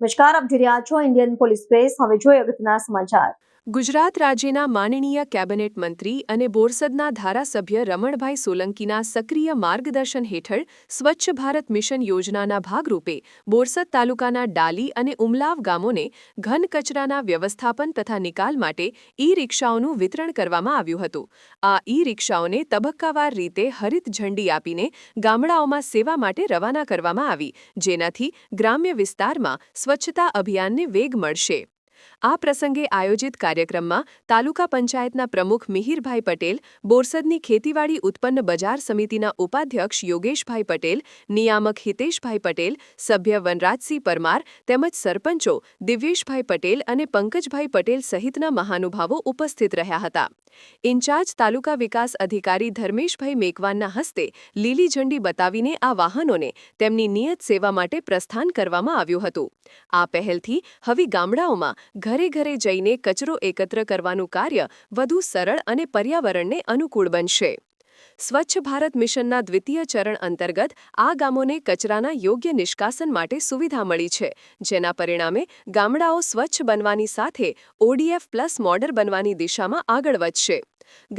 નમસ્કાર આપ જોઈ રહ્યા છો ઇન્ડિયન પોલીસ પ્રેસ હવે જોઈએ અગત્યના સમાચાર. ગુજરાત રાજ્યના માનનીય કેબિનેટ મંત્રી અને બોરસદના ધારાસભ્ય રમણભાઈ સોલંકીના સક્રિય માર્ગદર્શન હેઠળ સ્વચ્છ ભારત મિશન યોજનાના ભાગરૂપે બોરસદ તાલુકાના ડાલી અને ઉમલાવ ગામોને ઘન કચરાના વ્યવસ્થાપન તથા નિકાલ માટે ઈ રિક્ષાઓનું વિતરણ કરવામાં આવ્યું હતું. આ ઈ રિક્ષાઓને તબક્કાવાર રીતે હરિત ઝંડી આપીને ગામડાઓમાં સેવા માટે રવાના કરવામાં આવી, જેનાથી ગ્રામ્ય વિસ્તારમાં સ્વચ્છતા અભિયાનને વેગ મળશે. આ પ્રસંગે આયોજિત કાર્યક્રમમાં તાલુકા પંચાયતના પ્રમુખ મિહિરભાઈ પટેલ, બોરસદની ખેતીવાડી ઉત્પન્ન બજાર સમિતિના ઉપાધ્યક્ષ યોગેશભાઈ પટેલ, નિયામક હિતેશભાઈ પટેલ, સભ્ય વનરાજસિંહ પરમાર તેમજ સરપંચો દિવ્યેશભાઈ પટેલ અને પંકજભાઈ પટેલ સહિતના મહાનુભાવો ઉપસ્થિત રહ્યા હતા. ઇન્ચાર્જ તાલુકા વિકાસ અધિકારી ધર્મેશભાઈ મેકવાનના હસ્તે લીલી ઝંડી બતાવીને આ વાહનોને તેમની નિયત સેવા માટે પ્રસ્થાન કરવામાં આવ્યું હતું. આ પહેલથી હવે ગામડાઓમાં ઘરે ઘરે જઈને કચરો એકત્ર કરવાનું કાર્ય વધુ સરળ અને પર્યાવરણને અનુકૂળ બનશે. સ્વચ્છ ભારત મિશનના દ્વિતીય ચરણ અંતર્ગત આ ગામોને કચરાના યોગ્ય નિષ્કાસન માટે સુવિધા મળી છે, જેના પરિણામે ગામડાઓ સ્વચ્છ બનવાની સાથે ઓડીએફ પ્લસ મોડર બનવાની દિશામાં આગળ વધશે.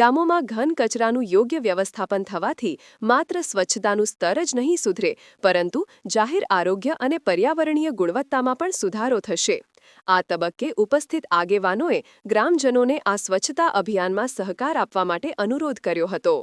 ગામોમાં ઘન કચરાનું યોગ્ય વ્યવસ્થાપન થવાથી માત્ર સ્વચ્છતાનું સ્તર જ નહીં સુધરે, પરંતુ જાહેર આરોગ્ય અને પર્યાવરણીય ગુણવત્તામાં પણ સુધારો થશે. આ તબક્કે ઉપસ્થિત આગેવાનોએ ગ્રામજનોને આ સ્વચ્છતા અભિયાનમાં સહકાર આપવા માટે અનુરોધ કર્યો હતો.